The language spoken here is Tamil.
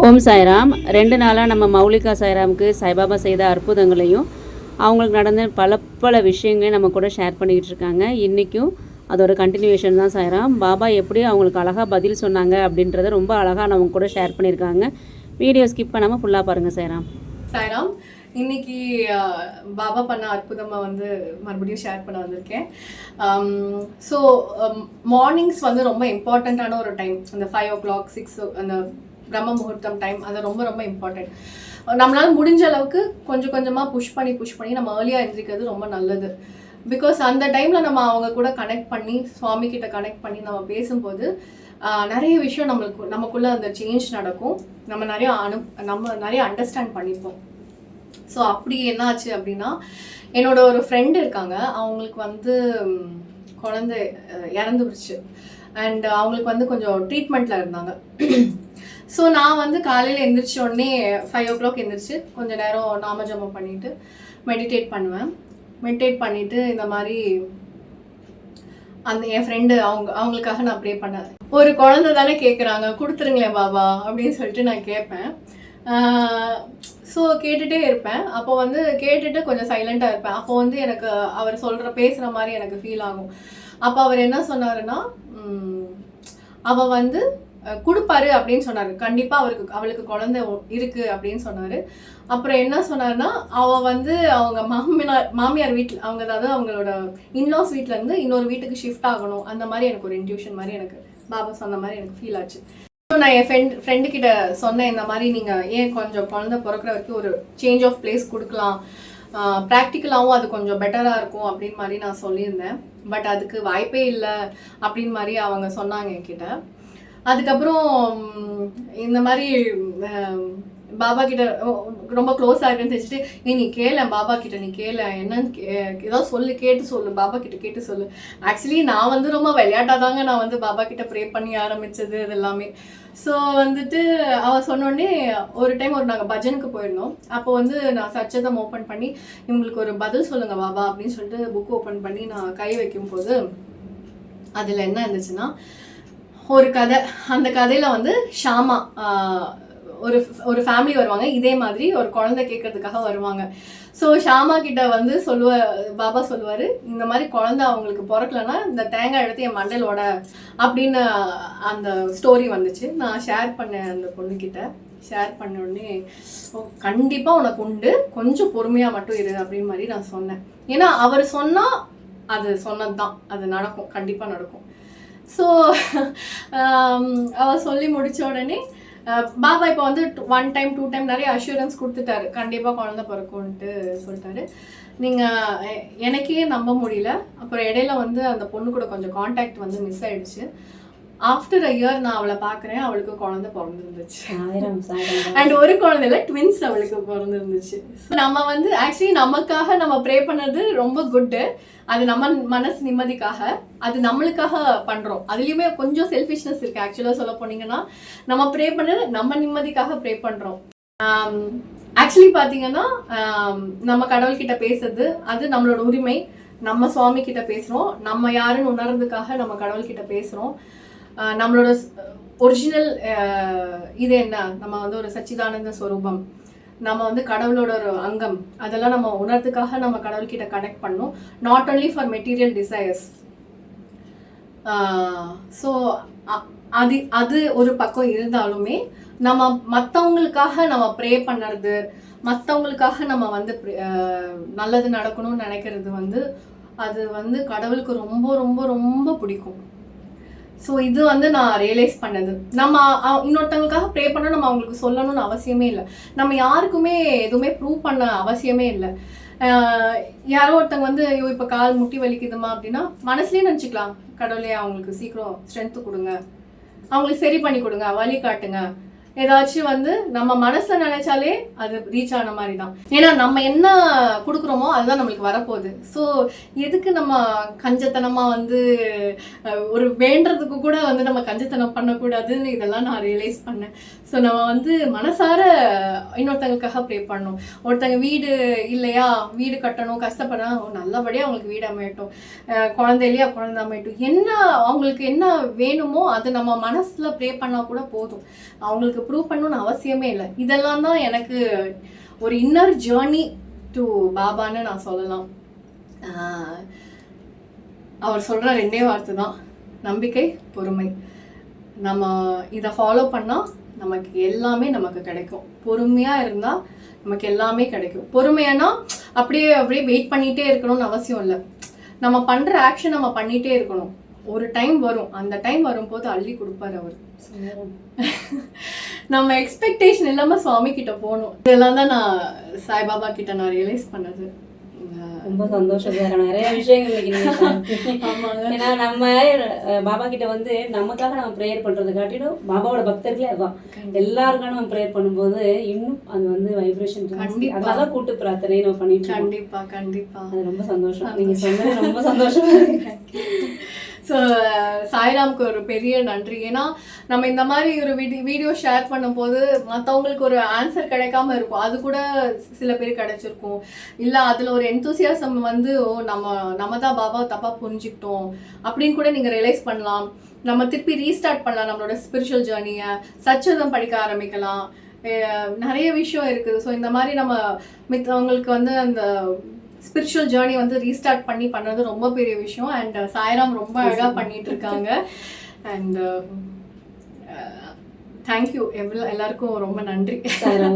ஓம் சாய்ராம். ரெண்டு நாளாக நம்ம மௌலிகா சாய்ராமுக்கு சாய்பாபா செய்த அற்புதங்களையும் அவங்களுக்கு நடந்த பல பல விஷயங்களையும் நம்ம கூட ஷேர் பண்ணிக்கிட்டு இருக்காங்க. இன்றைக்கும் அதோட கண்டினியூஷன் தான் சாய்ராம். பாபா எப்படி அவங்களுக்கு அழகாக பதில் சொன்னாங்க அப்படின்றத ரொம்ப அழகாக நம்ம கூட ஷேர் பண்ணியிருக்காங்க. வீடியோ ஸ்கிப் பண்ணாமல் ஃபுல்லாக பாருங்கள் சாய்ராம். சாய்ராம் இன்னைக்கு பாபா பண்ண அற்புதமாக வந்து மறுபடியும் ஷேர் பண்ண வந்திருக்கேன். ஸோ மார்னிங்ஸ் வந்து ரொம்ப இம்பார்ட்டண்ட்டான ஒரு டைம் அந்த ஃபைவ் ஓ கிளாக் சிக்ஸ் அந்த பிரம்ம முகூர்த்தம் டைம் அது ரொம்ப ரொம்ப இம்பார்ட்டண்ட் நம்மளால் முடிஞ்ச அளவுக்கு கொஞ்சம் கொஞ்சமாக புஷ் பண்ணி புஷ் பண்ணி நம்ம ஏர்லியாக எழுந்திரிக்கிறது ரொம்ப நல்லது. பிகாஸ் அந்த டைமில் நம்ம அவங்க கூட கனெக்ட் பண்ணி சுவாமி கிட்ட கனெக்ட் பண்ணி நம்ம பேசும்போது நிறைய விஷயம் நம்மளுக்கு நமக்குள்ள அந்த சேஞ்ச் நடக்கும். நம்ம நிறைய அனு நம்ம நிறைய அண்டர்ஸ்டாண்ட் பண்ணிப்போம். ஸோ அப்படி என்னாச்சு அப்படின்னா என்னோட ஒரு ஃப்ரெண்டு இருக்காங்க. அவங்களுக்கு வந்து குழந்தை இறந்துருச்சு. அண்ட் அவங்களுக்கு வந்து கொஞ்சம் ட்ரீட்மெண்ட்டில் இருந்தாங்க. ஸோ நான் வந்து காலையில் எந்திரிச்ச உடனே ஃபைவ் ஓ கிளாக் எந்திரிச்சு கொஞ்ச நேரம் நாம நாமஜபம் பண்ணிட்டு மெடிடேட் பண்ணுவேன். மெடிடேட் பண்ணிட்டு இந்த மாதிரி அந்த என் ஃப்ரெண்டு அவங்க அவங்களுக்காக நான் ப்ரே பண்ணேன். ஒரு குழந்தை தானே கேட்குறாங்க கொடுத்துருங்களேன் பாபா அப்படின்னு சொல்லிட்டு நான் கேட்பேன். ஸோ கேட்டுட்டே இருப்பேன். அப்போ வந்து கேட்டுட்டு கொஞ்சம் சைலண்ட்டாக இருப்பேன். அப்போ வந்து எனக்கு அவர் சொல்கிற பேசுகிற மாதிரி எனக்கு ஃபீல் ஆகும். அப்போ அவர் என்ன சொன்னாருன்னா அவள் வந்து கொடுப்பாரு அப்படின்னு சொன்னார். கண்டிப்பாக அவருக்கு அவளுக்கு குழந்தை ஒ- இருக்கு அப்படின்னு சொன்னார். அப்புறம் என்ன சொன்னார்னா அவ வந்து அவங்க மாமியார் மாமியார் வீட்டில் அவங்க அதாவது அவங்களோட இன்லாஸ் வீட்டிலேருந்து இன்னொரு வீட்டுக்கு ஷிஃப்ட் ஆகணும். அந்த மாதிரி எனக்கு ஒரு இன்ட்யூஷன் மாதிரி எனக்கு பாபா சொன்ன மாதிரி எனக்கு ஃபீல் ஆச்சு. ஸோ நான் என் ஃப்ரெண்ட் ஃப்ரெண்டு கிட்ட சொன்னேன் இந்த மாதிரி நீங்கள் ஏன் கொஞ்சம் குழந்தை பிறக்கிற வரைக்கும் ஒரு சேஞ்ச் ஆஃப் பிளேஸ் கொடுக்கலாம். ப்ராக்டிக்கலாகவும் அது கொஞ்சம் பெட்டராக இருக்கும் அப்படின்னு மாதிரி நான் சொல்லியிருந்தேன். பட் அதுக்கு வாய்ப்பே இல்லை அப்படின்னு மாதிரி அவங்க சொன்னாங்க என்கிட்ட. அதுக்கப்புறம் இந்த மாதிரி பாபா கிட்ட ரொம்ப க்ளோஸ் இருக்குன்னு தெரிஞ்சுட்டு நீ நீ கேள பாபா கிட்ட நீ கேள என்னன்னு கே- சொல்லு கேட்டு சொல்லு பாபா கிட்ட கேட்டு சொல்லு. ஆக்சுவலி நான் வந்து ரொம்ப விளையாட்டாக தாங்க நான் வந்து பாபா கிட்ட ப்ரே பண்ணி ஆரம்பித்தது இது எல்லாமே ஸோ வந்துட்டு அவள் சொன்னோடனே ஒரு டைம் ஒரு நாங்கள் பஜனுக்கு போயிருந்தோம். அப்போ வந்து நான் சச்சதம் ஓப்பன் பண்ணி இவங்களுக்கு ஒரு பதில் சொல்லுங்கள் பாபா அப்படின்னு சொல்லிட்டு புக் ஓப்பன் பண்ணி நான் கை வைக்கும் போது அதில் என்ன இருந்துச்சுன்னா ஒரு கதை. அந்த கதையில் வந்து ஷாமா ஒரு ஒரு ஃபேமிலி வருவாங்க. இதே மாதிரி ஒரு குழந்தை கேட்கறதுக்காக வருவாங்க. ஸோ ஷாமா கிட்ட வந்து சொல்லுவ பாபா சொல்லுவார் இந்த மாதிரி குழந்தை அவங்களுக்கு பிறக்கலன்னா இந்த தேங்காய் எடுத்து என் மண்டலோட அப்படின்னு அந்த ஸ்டோரி வந்துச்சு. நான் ஷேர் பண்ணேன் அந்த பொண்ணுக்கிட்ட ஷேர் பண்ண உடனே "ஓ, உனக்கு உண்டு. கொஞ்சம் பொறுமையாக மட்டும் இரு அப்படின்னு மாதிரி நான் சொன்னேன். ஏன்னா அவர் சொன்னால் அது சொன்னது தான் அது நடக்கும். கண்டிப்பாக நடக்கும். ஸோ um, அவர் சொல்லி முடித்த உடனே பாபா இப்போ வந்து ஒன் டைம் டூ டைம் நிறைய அஷூரன்ஸ் கொடுத்துட்டாரு. கண்டிப்பாக குழந்த பிறக்கும்ன்ட்டு சொல்லிட்டாரு. நீங்கள் எனக்கே நம்ப முடியல. அப்புறம் இடையில வந்து அந்த பொண்ணு கூட கொஞ்சம் காண்டாக்ட் வந்து மிஸ் ஆயிடுச்சு. ஆஃப்டர் அ இயர் நான் அவளை பார்க்குறேன் அவளுக்கு குழந்தை பிறந்திருந்துச்சு. அண்ட் ஒரு குழந்தைல ட்வின்ஸ் அவளுக்கு பிறந்திருந்துச்சு. நம்ம வந்து ஆக்சுவலி நமக்காக நம்ம ப்ரே பண்ணது ரொம்ப குட்டு அது நம்ம மனசு நிம்மதிக்காக அது நம்மளுக்காக பண்றோம். அதுலயுமே கொஞ்சம் செல்ஃபிஷ்னஸ் இருக்கு. ஆக்சுவலா சொல்ல போனீங்கன்னா நம்ம ப்ரே பண்ணது நம்ம நிம்மதிக்காக ப்ரே பண்றோம். ஆக்சுவலி பாத்தீங்கன்னா ஆம், நம்ம கடவுள்கிட்ட பேசுறது அது நம்மளோட உரிமை. நம்ம சுவாமி கிட்ட பேசுறோம். நம்ம யாருன்னு உணர்றதுக்காக நம்ம கடவுள்கிட்ட பேசுறோம். ஆஹ் நம்மளோட ஒரிஜினல் இது என்ன? நம்ம வந்து ஒரு சச்சிதானந்த ஸ்வரூபம் நம்ம வந்து கடவுளோட ஒரு அங்கம். அதெல்லாம் நம்ம உணர்றதுக்காக நம்ம கடவுள்கிட்ட கனெக்ட் பண்ணோம் not only for material desires so அது அது ஒரு பக்கம் இருந்தாலுமே நம்ம மற்றவங்களுக்காக நம்ம ப்ரே பண்ணுறது மற்றவங்களுக்காக நம்ம வந்து நல்லது நடக்கணும்னு நினைக்கிறது வந்து அது வந்து கடவுளுக்கு ரொம்ப ரொம்ப ரொம்ப பிடிக்கும். ஸோ இது வந்து நான் ரியலைஸ் பண்ணது. நம்ம இன்னொருத்தவங்களுக்காக ப்ரே பண்ண நம்ம அவங்களுக்கு சொல்லணும்னு அவசியமே இல்லை. நம்ம யாருக்குமே எதுவுமே ப்ரூவ் பண்ண அவசியமே இல்லை. யாரோ ஒருத்தவங்க வந்து ஐயோ இப்போ கால் முட்டி வலிக்குதுமா அப்படின்னா மனசுலேயே நினச்சிக்கலாம். கடவுளே அவங்களுக்கு சீக்கிரம் ஸ்ட்ரென்த்து கொடுங்க. அவங்களுக்கு சரி பண்ணி கொடுங்க. வழி காட்டுங்க. ஏதாச்சும் வந்து நம்ம மனசை நினைச்சாலே அது ரீச் ஆன மாதிரி தான் ஏன்னா நம்ம என்ன கொடுக்குறோமோ அதுதான் நம்மளுக்கு வரப்போகுது. ஸோ எதுக்கு நம்ம கஞ்சத்தனமாக வந்து ஒரு வேண்டுறதுக்கு கூட வந்து நம்ம கஞ்சத்தனம் பண்ணக்கூடாதுன்னு இதெல்லாம் நான் ரியலைஸ் பண்ணேன். ஸோ நம்ம வந்து மனசார இன்னொருத்தங்களுக்காக ப்ரே பண்ணணும். ஒருத்தங்க வீடு இல்லையா? வீடு கட்டணும் கஷ்டப்படுறா நல்லபடியாக அவங்களுக்கு வீடு அமையட்டும். குழந்தையிலையா? குழந்தை இல்லையா குழந்தை அமையட்டும். என்ன அவங்களுக்கு என்ன வேணுமோ அது நம்ம மனசில் ப்ரே பண்ணால் கூட போதும். அவங்களுக்கு ப்ரூவ் பண்ணணும்னு அவசியமே இல்லை. இதெல்லாம் தான் எனக்கு ஒரு இன்னர் ஜேர்னி டு பாபான்னு நான் சொல்லலாம். அவர் சொல்கிற ரெண்டே வார்த்தை தான். நம்பிக்கை பொறுமை. நம்ம இதை ஃபாலோ பண்ணால் நமக்கு எல்லாமே நமக்கு கிடைக்கும். பொறுமையாக இருந்தால் நமக்கு எல்லாமே கிடைக்கும். பொறுமையானா அப்படியே அப்படியே வெயிட் பண்ணிகிட்டே இருக்கணும்னு அவசியம் இல்லை. நம்ம பண்ணுற ஆக்ஷன் நம்ம பண்ணிகிட்டே இருக்கணும். ஒரு டைம் வரும். அந்த டைம் வரும்போது அள்ளி கொடுப்பாரு அவர். நம்ம எக்ஸ்பெக்டேஷன் இல்லாமல் சுவாமி கிட்ட போகணும். இதெல்லாம் தான் நான் சாய்பாபா கிட்ட நான் ரியலைஸ் பண்ணது. ரொம்ப சந்தோஷம் நிறைய விஷயங்கள் ஏன்னா நம்ம பாபா கிட்ட வந்து நமக்காக நம்ம ப்ரேயர் பண்றதை காட்டிலும் பாபாவோட பக்தர்களே அதுதான். எல்லாருக்காக நம்ம ப்ரேயர் பண்ணும்போது இன்னும் அது வந்து வைப்ரேஷன். அதனால கூட்டு பிரார்த்தனை நம்ம பண்ணிட்டு கண்டிப்பா கண்டிப்பா. அது ரொம்ப சந்தோஷம். நீங்க சொன்னது ரொம்ப சந்தோஷமா இருக்கு. ஸோ சாய்ராம்க்கு ஒரு பெரிய நன்றி. ஏன்னா நம்ம இந்த மாதிரி ஒரு வீடியோ வீடியோ ஷேர் பண்ணும்போது மற்றவங்களுக்கு ஒரு ஆன்சர் கிடைக்காம இருக்கும். அது கூட சில பேர் கிடைச்சிருக்கும். இல்லை அதில் ஒரு எந்தூசியாசம் வந்து ஓ நம்ம நம்ம தான் பாபா தப்பாக புரிஞ்சுக்கிட்டோம். அப்படின்னு கூட நீங்கள் ரியலைஸ் பண்ணலாம். நம்ம திருப்பி ரீஸ்டார்ட் பண்ணலாம் நம்மளோட ஸ்பிரிச்சுவல் ஜேர்னியை சச்சதம் படிக்க ஆரம்பிக்கலாம். நிறைய விஷயம் இருக்குது. ஸோ இந்த மாதிரி நம்ம மித்தவங்களுக்கு வந்து அந்த ஸ்பிரிச்சுவல் ஜேர்னி வந்து ரீஸ்டார்ட் பண்ணி பண்ணுறது ரொம்ப பெரிய விஷயம். அண்ட் சாய்ராம் ரொம்ப அழகாக பண்ணிட்டு இருக்காங்க. அண்ட் தேங்க்யூ எவ்வளோ எல்லாருக்கும் ரொம்ப நன்றி. சார்